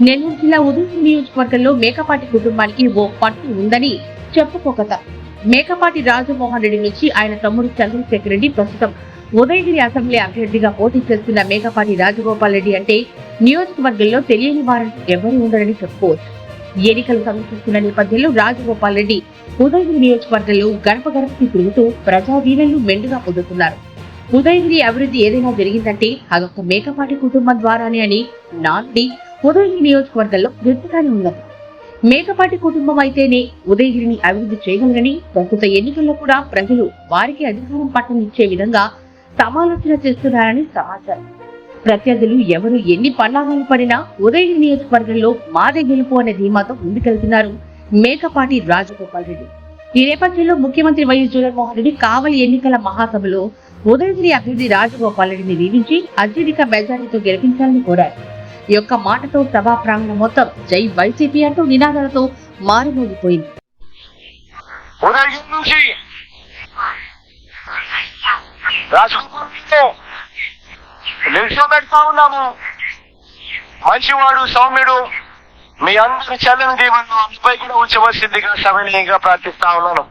నెల్లూరు జిల్లా ఉదయం నియోజకవర్గంలో మేకపాటి కుటుంబానికి ఓ పట్టు ఉందని చెప్పుకోకత మేకపాటి రాజమోహన్ రెడ్డి నుంచి ఆయన తమ్ముడు చంద్రశేఖర్ రెడ్డి ప్రస్తుతం ఉదయగిరి అసెంబ్లీ అభ్యర్థిగా పోటీ చేస్తున్న మేకపాటి రాజగోపాల్ రెడ్డి అంటే నియోజకవర్గంలో తెలియని వారంటూ ఎవరు ఉండరని చెప్పుకోవచ్చు. ఎన్నికలు సమీపిస్తున్న నేపథ్యంలో రాజగోపాల్ రెడ్డి ఉదయగిరి నియోజకవర్గంలో గడప గడపకి తిరుగుతూ ప్రజా మెండుగా పొందుతున్నారు. ఉదయగిరి అభివృద్ధి ఏదైనా జరిగిందంటే అదొక మేకపాటి కుటుంబం ద్వారానే అని నాంది ఉదయగిరి నియోజకవర్గంలో గట్టిగానే ఉన్నది. మేకపాటి కుటుంబం అయితేనే ఉదయగిరిని అభివృద్ధి చేయగలరని ప్రస్తుత ఎన్నికల్లో కూడా ప్రజలు వారికి అధికారం పట్టనిచ్చే విధంగా సమాలోచన చేస్తున్నారని సమాచారం. ప్రత్యర్థులు ఎవరు ఎన్ని పన్నాగాలు పడినా ఉదయగిరి నియోజకవర్గంలో మాదే గెలుపు అనే ధీమాతో ముందుకెళ్తున్నారు మేకపాటి రాజగోపాల్ రెడ్డి. ఈ నేపథ్యంలో ముఖ్యమంత్రి వైఎస్ జగన్మోహన్ రెడ్డి కావలి ఎన్నికల మహాసభలో ఉదయగిరి అభ్యర్థి రాజగోపాల్ రెడ్డిని దీవించి అత్యధిక మెజారిటీతో గెలిపించాలని కోరారు. ఈ యొక్క మాటతో సభా ప్రాంగణం మొత్తం జై వైసీపీ అంటూ నినాదాలతో మారుమోగిపోయింది. నిల్చోబెడతా ఉన్నాము. మంచివాడు సౌమ్యుడు మీ అందరి చల్లని దీవెనలు అందుపై కూడా ఉంచవలసిందిగా సవినీయంగా ప్రార్థిస్తా ఉన్నాను.